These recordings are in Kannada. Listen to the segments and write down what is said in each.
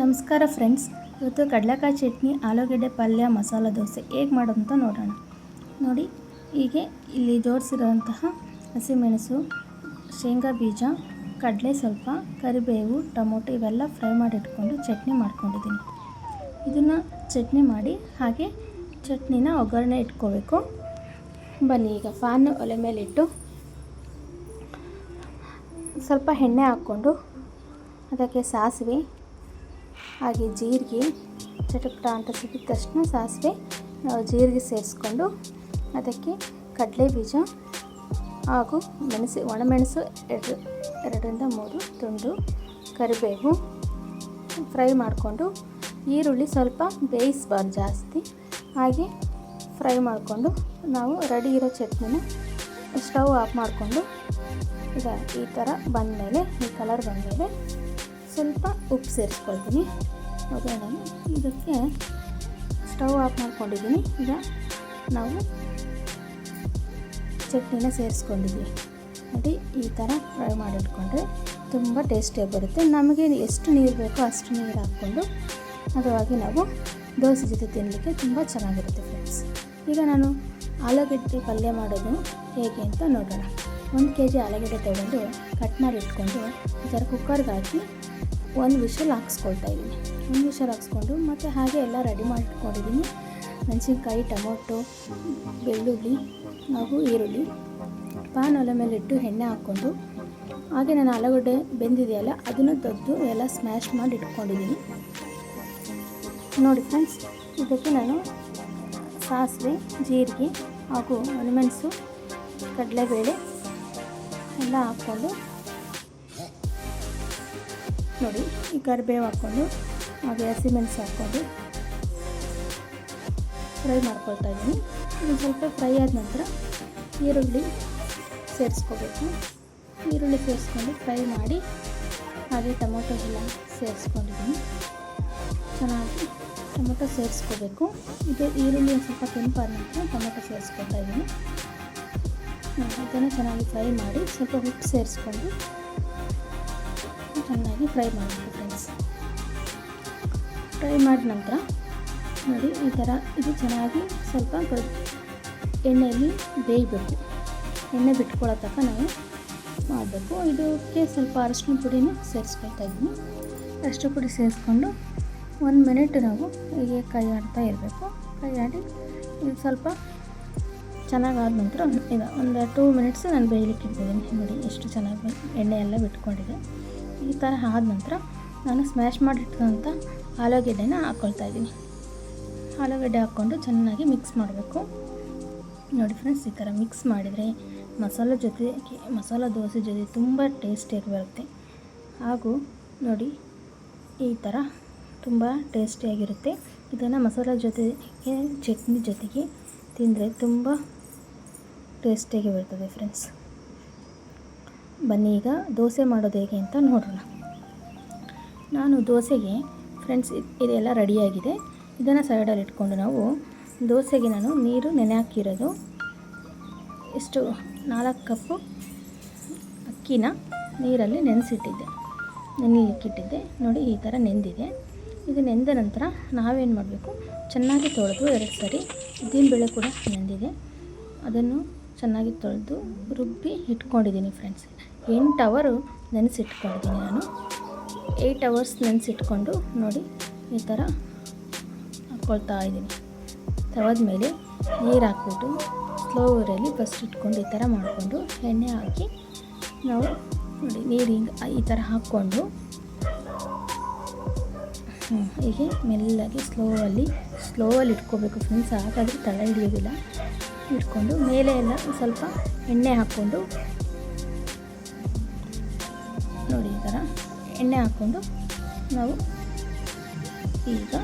ನಮಸ್ಕಾರ ಫ್ರೆಂಡ್ಸ್. ಇವತ್ತು ಕಡಲೆಕಾಯಿ ಚಟ್ನಿ, ಆಲೂಗಡ್ಡೆ ಪಲ್ಯ, ಮಸಾಲ ದೋಸೆ ಹೇಗೆ ಮಾಡೋಂತ ನೋಡೋಣ. ನೋಡಿ, ಹೀಗೆ ಇಲ್ಲಿ ಜೋಡಿಸಿರೋಂತಹ ಹಸಿಮೆಣಸು, ಶೇಂಗಾ ಬೀಜ, ಕಡಲೆ ಸ್ವಲ್ಪ, ಕರಿಬೇವು, ಟೊಮೊಟೊ ಇವೆಲ್ಲ ಫ್ರೈ ಮಾಡಿ ಇಟ್ಕೊಂಡು ಚಟ್ನಿ ಮಾಡ್ಕೊಂಡಿದ್ದೀನಿ. ಇದನ್ನು ಚಟ್ನಿ ಮಾಡಿ ಹಾಗೆ ಚಟ್ನಿನ ಒಗ್ಗರಣೆ ಇಟ್ಕೋಬೇಕು. ಬನ್ನಿ, ಈಗ ಫ್ಯಾನ್ ಒಲೆ ಮೇಲಿಟ್ಟು ಸ್ವಲ್ಪ ಎಣ್ಣೆ ಹಾಕ್ಕೊಂಡು ಅದಕ್ಕೆ ಸಾಸಿವೆ ಹಾಗೆ ಜೀರಿಗೆ ಚಟಪಟ ಅಂತ ಸಿಕ್ಕಿದ ತಕ್ಷಣ ಸಾಸಿವೆ ಜೀರಿಗೆ ಸೇರಿಸ್ಕೊಂಡು ಅದಕ್ಕೆ ಕಡಲೆ ಬೀಜ ಹಾಗೂ ಮೆಣಸು, ಒಣಮೆಣಸು ಎರಡು, ಎರಡರಿಂದ ಮೂರು ತುಂಡು ಕರಿಬೇವು ಫ್ರೈ ಮಾಡಿಕೊಂಡು ಈರುಳ್ಳಿ ಸ್ವಲ್ಪ ಬೇಯಿಸ್ಬಾರ್ದು ಜಾಸ್ತಿ. ಹಾಗೆ ಫ್ರೈ ಮಾಡಿಕೊಂಡು ನಾವು ರೆಡಿ ಇರೋ ಚಟ್ನಿನ ಸ್ಟವ್ ಆಫ್ ಮಾಡಿಕೊಂಡು ಈಗ ಈ ಥರ ಬಂದಮೇಲೆ, ಈ ಕಲರ್ ಬಂದಮೇಲೆ ಸ್ವಲ್ಪ ಉಪ್ಪು ಸೇರಿಸ್ಕೊಳ್ತೀನಿ. ಒಗ್ಗರಣೆಗೆ ಇದಕ್ಕೆ ಸ್ಟವ್ ಆಫ್ ಮಾಡ್ಕೊಂಡಿದ್ದೀನಿ. ಈಗ ನಾವು ಚಟ್ನಿನ ಸೇರಿಸ್ಕೊಂಡಿದ್ವಿ. ನೋಡಿ, ಈ ಥರ ಫ್ರೈ ಮಾಡಿಟ್ಕೊಂಡ್ರೆ ತುಂಬ ಟೇಸ್ಟಿಯಾಗಿ ಬರುತ್ತೆ. ನಮಗೆ ಎಷ್ಟು ನೀರು ಬೇಕೋ ಅಷ್ಟು ನೀರು ಹಾಕ್ಕೊಂಡು ಅದವಾಗಿ ನಾವು ದೋಸೆ ಜೊತೆ ತಿನ್ನಲಿಕ್ಕೆ ತುಂಬ ಚೆನ್ನಾಗಿರುತ್ತೆ ಫ್ರೆಂಡ್ಸ್. ಈಗ ನಾನು ಆಲೂಗಡ್ಡೆ ಪಲ್ಯ ಮಾಡೋದು ಹೇಗೆ ಅಂತ ನೋಡೋಣ. ಒಂದು ಕೆ ಜಿ ಆಲೂಗಡ್ಡೆ ತೊಗೊಂಡು ಕಟ್ ಮಾಡಿ ಇಟ್ಕೊಂಡು ಈ ಥರ ಕುಕ್ಕರ್ಗೆ ಹಾಕಿ ಒಂದು ವಿಷಲ್ ಹಾಕ್ಸ್ಕೊಳ್ತಾ ಇದ್ದೀನಿ. ಒಂದು ವಿಷಲ್ ಹಾಕ್ಸ್ಕೊಂಡು ಮತ್ತು ಹಾಗೆ ಎಲ್ಲ ರೆಡಿ ಮಾಡಿಟ್ಕೊಂಡಿದ್ದೀನಿ ಮೆಣಸಿನ್ಕಾಯಿ, ಟೊಮೊಟೊ, ಬೆಳ್ಳುಳ್ಳಿ, ಹಾಗೂ ಈರುಳ್ಳಿ. ಪಾನ್ ಒಲೆ ಮೇಲೆ ಇಟ್ಟು ಎಣ್ಣೆ ಹಾಕ್ಕೊಂಡು ಹಾಗೆ ನಾನು ಆಲೂಗಡ್ಡೆ ಬೆಂದಿದೆಯಲ್ಲ ಅದನ್ನು ತೆಗೆದು ಎಲ್ಲ ಸ್ಮ್ಯಾಶ್ ಮಾಡಿ ಇಟ್ಕೊಂಡಿದ್ದೀನಿ. ನೋಡಿ ಫ್ರೆಂಡ್ಸ್, ಇದಕ್ಕೆ ನಾನು ಸಾಸಿವೆ, ಜೀರಿಗೆ ಹಾಗೂ ಒಣಮೆಣಸು ಕಡಲೆಬೇಳೆ ಎಲ್ಲ ಹಾಕ್ಕೊಂಡು ನೋಡಿ, ಈ ಕರಿಬೇವು ಹಾಕ್ಕೊಂಡು, ಹಾಗೆ ಹಸಿಮೆಣಸು ಹಾಕ್ಕೊಂಡು ಫ್ರೈ ಮಾಡ್ಕೊಳ್ತಾ ಇದ್ದೀನಿ. ಇನ್ನು ಸ್ವಲ್ಪ ಫ್ರೈ ಆದ ನಂತರ ಈರುಳ್ಳಿ ಸೇರಿಸ್ಕೋಬೇಕು. ಈರುಳ್ಳಿ ಸೇರಿಸ್ಕೊಂಡು ಫ್ರೈ ಮಾಡಿ ಹಾಗೆ ಟೊಮೊಟೊ ಎಲ್ಲ ಸೇರಿಸ್ಕೊಂಡಿದ್ದೀನಿ. ಚೆನ್ನಾಗಿ ಟೊಮೊಟೊ ಸೇರಿಸ್ಕೋಬೇಕು. ಇದು ಈರುಳ್ಳಿ ಒಂದು ಸ್ವಲ್ಪ ಕೆಂಪಾದ ನಂತರ ಟೊಮೊಟೊ ಸೇರಿಸ್ಕೊತಾ ಇದ್ದೀನಿ. ಅದನ್ನು ಚೆನ್ನಾಗಿ ಫ್ರೈ ಮಾಡಿ ಸ್ವಲ್ಪ ಉಪ್ಪು ಸೇರಿಸ್ಕೊಂಡು ಚೆನ್ನಾಗಿ ಫ್ರೈ ಮಾಡಬೇಕು ಫ್ರೆಂಡ್ಸ್. ಫ್ರೈ ಮಾಡಿದ ನಂತರ ನೋಡಿ ಈ ಥರ ಇದು ಚೆನ್ನಾಗಿ ಸ್ವಲ್ಪ ಎಣ್ಣೆಯಲ್ಲಿ ಬೇಯಬೇಕು. ಎಣ್ಣೆ ಬಿಟ್ಕೊಳ್ಳೋ ತನಕ ನಾವು ಮಾಡಬೇಕು. ಇದಕ್ಕೆ ಸ್ವಲ್ಪ ಅರಶಿನ ಪುಡಿನೂ ಸೇರಿಸ್ಕೊಳ್ತಾ ಇದ್ದೀನಿ. ಅರಶಿನ ಪುಡಿ ಸೇರಿಸ್ಕೊಂಡು ಒಂದು ಮಿನಿಟ್ ನಾವು ಹೀಗೆ ಕೈ ಆಡ್ತಾ ಇರಬೇಕು. ಕೈ ಆಡಿ ಇದು ಸ್ವಲ್ಪ ಚೆನ್ನಾಗಾದ ನಂತರ ಇದು ಒಂದು ಟೂ ಮಿನಿಟ್ಸ್ ನಾನು ಬೇಯಲಿಕ್ಕೆ ಇಟ್ಟಿದ್ದೀನಿ. ನೋಡಿ ಎಷ್ಟು ಚೆನ್ನಾಗಿ ಎಣ್ಣೆ ಎಲ್ಲ ಬಿಟ್ಕೊಂಡಿದೆ. ಈ ಥರ ಆದ ನಂತರ ನಾನು ಸ್ಮ್ಯಾಶ್ ಮಾಡಿಟ್ಟಂಥ ಆಲೂಗೆಡ್ಡೆನ ಹಾಕ್ಕೊಳ್ತಾ ಇದ್ದೀನಿ. ಆಲೂಗಡ್ಡೆ ಹಾಕ್ಕೊಂಡು ಚೆನ್ನಾಗಿ ಮಿಕ್ಸ್ ಮಾಡಬೇಕು. ನೋಡಿ ಫ್ರೆಂಡ್ಸ್ ಈ ಥರ ಮಿಕ್ಸ್ ಮಾಡಿದರೆ ಮಸಾಲೆ ಜೊತೆ, ಮಸಾಲೆ ದೋಸೆ ಜೊತೆ ತುಂಬ ಟೇಸ್ಟಿಯಾಗಿ ಬರುತ್ತೆ. ಹಾಗೂ ನೋಡಿ ಈ ಥರ ತುಂಬ ಟೇಸ್ಟಿಯಾಗಿರುತ್ತೆ ಇದನ್ನು ಮಸಾಲೆ ಜೊತೆಗೆ, ಚಟ್ನಿ ಜೊತೆಗೆ ತಿಂದರೆ ತುಂಬ ಟೇಸ್ಟಿಯಾಗಿ ಬರ್ತದೆ ಫ್ರೆಂಡ್ಸ್ ಬನ್ನಿ ಈಗ ದೋಸೆ ಮಾಡೋದು ಹೇಗೆ ಅಂತ ನೋಡೋಣ. ನಾನು ದೋಸೆಗೆ ಫ್ರೆಂಡ್ಸ್ ಇದೆಲ್ಲ ರೆಡಿಯಾಗಿದೆ ಇದನ್ನು ಸೈಡಲ್ಲಿ ಇಟ್ಕೊಂಡು ನಾವು ದೋಸೆಗೆ ನಾನು ನೀರು, ನೆನೆ ಹಾಕಿರೋದು ಎಷ್ಟು ನಾಲ್ಕು ಕಪ್ಪು ಅಕ್ಕಿನ ನೀರಲ್ಲಿ ನೆನೆಸಿಟ್ಟಿದ್ದೆ. ನೆನೆಲಿಕ್ಕಿಟ್ಟಿದ್ದೆ. ನೋಡಿ ಈ ಥರ ನೆಂದಿದೆ. ಇದು ನೆಂದ ನಂತರ ನಾವೇನು ಮಾಡಬೇಕು? ಚೆನ್ನಾಗಿ ತೊಳೆದು ಎರಡು ಸರಿ ಉದ್ದಿನಬೇಳೆ ಕೂಡ ನೆಂದಿದೆ. ಅದನ್ನು ಚೆನ್ನಾಗಿ ತೊಳೆದು ರುಬ್ಬಿ ಇಟ್ಕೊಂಡಿದ್ದೀನಿ ಫ್ರೆಂಡ್ಸ್ ಎಂಟು ಅವರು ನೆನೆಸಿಟ್ಕೊಂಡಿದ್ದೀನಿ ನಾನು. ಏಯ್ಟ್ ಅವರ್ಸ್ ನೆನೆಸಿಟ್ಕೊಂಡು ನೋಡಿ ಈ ಥರ ಹಾಕ್ಕೊಳ್ತಾ ಇದ್ದೀನಿ. ತವದ ಮೇಲೆ ನೀರು ಹಾಕ್ಬಿಟ್ಟು ಸ್ಲೋ ಊರಲ್ಲಿ ಫಸ್ಟ್ ಇಟ್ಕೊಂಡು ಈ ಥರ ಮಾಡಿಕೊಂಡು ಎಣ್ಣೆ ಹಾಕಿ ನಾವು ನೋಡಿ ನೀರು ಹಿಂಗೆ ಈ ಥರ ಹಾಕ್ಕೊಂಡು ಹೀಗೆ ಅಲ್ಲಿ ಸ್ಲೋವಲ್ಲಿ ಸ್ಲೋವಲ್ಲಿ ಇಟ್ಕೋಬೇಕು ಫ್ರೆಂಡ್ಸ್ ಹಾಗಾದರೆ ತಲೆ ಹಿಡಿಯೋದಿಲ್ಲ. ಇಟ್ಕೊಂಡು ಮೇಲೆ ಎಲ್ಲ ಸ್ವಲ್ಪ ಎಣ್ಣೆ ಹಾಕ್ಕೊಂಡು ನೋಡಿ ಈ ಥರ ಎಣ್ಣೆ ಹಾಕ್ಕೊಂಡು ನಾವು ಈಗ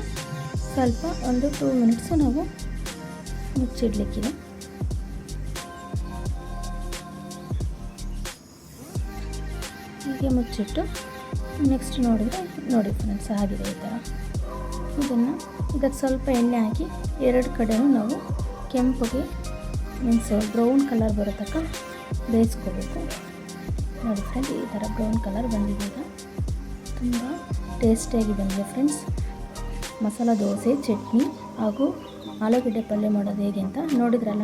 ಸ್ವಲ್ಪ ಒಂದು ಟೂ ಮಿನಿಟ್ಸು ನಾವು ಮುಚ್ಚಿಡ್ಲಿಕ್ಕಿದೆ. ಹೀಗೆ ಮುಚ್ಚಿಟ್ಟು ನೆಕ್ಸ್ಟ್ ನೋಡಿದರೆ ನೋಡಿ ಫ್ರೆಂಡ್ಸ್ ಆಗಿದೆ ಈ ಥರ. ಇದನ್ನು ಇದಕ್ಕೆ ಸ್ವಲ್ಪ ಎಣ್ಣೆ ಹಾಕಿ ಎರಡು ಕಡೆಯೂ ನಾವು ಕೆಂಪಗೆ ಮೀನ್ಸ್ ಬ್ರೌನ್ ಕಲರ್ ಬರೋ ತನಕ ಬೇಯಿಸ್ಕೋಬೇಕು. ನೋಡಿ ಫ್ರೆಂಡ್ ಈ ಥರ ಬ್ರೌನ್ ಕಲರ್ ಬಂದಿದೆ ಈಗ ತುಂಬ ಟೇಸ್ಟಿಯಾಗಿ ಬಂದಿದೆ ಫ್ರೆಂಡ್ಸ್ ಮಸಾಲ ದೋಸೆ, ಚಟ್ನಿ ಹಾಗೂ ಆಲೂಗಡ್ಡೆ ಪಲ್ಯ ಮಾಡೋದು ಹೇಗೆ ಅಂತ ನೋಡಿದ್ರಲ್ಲ?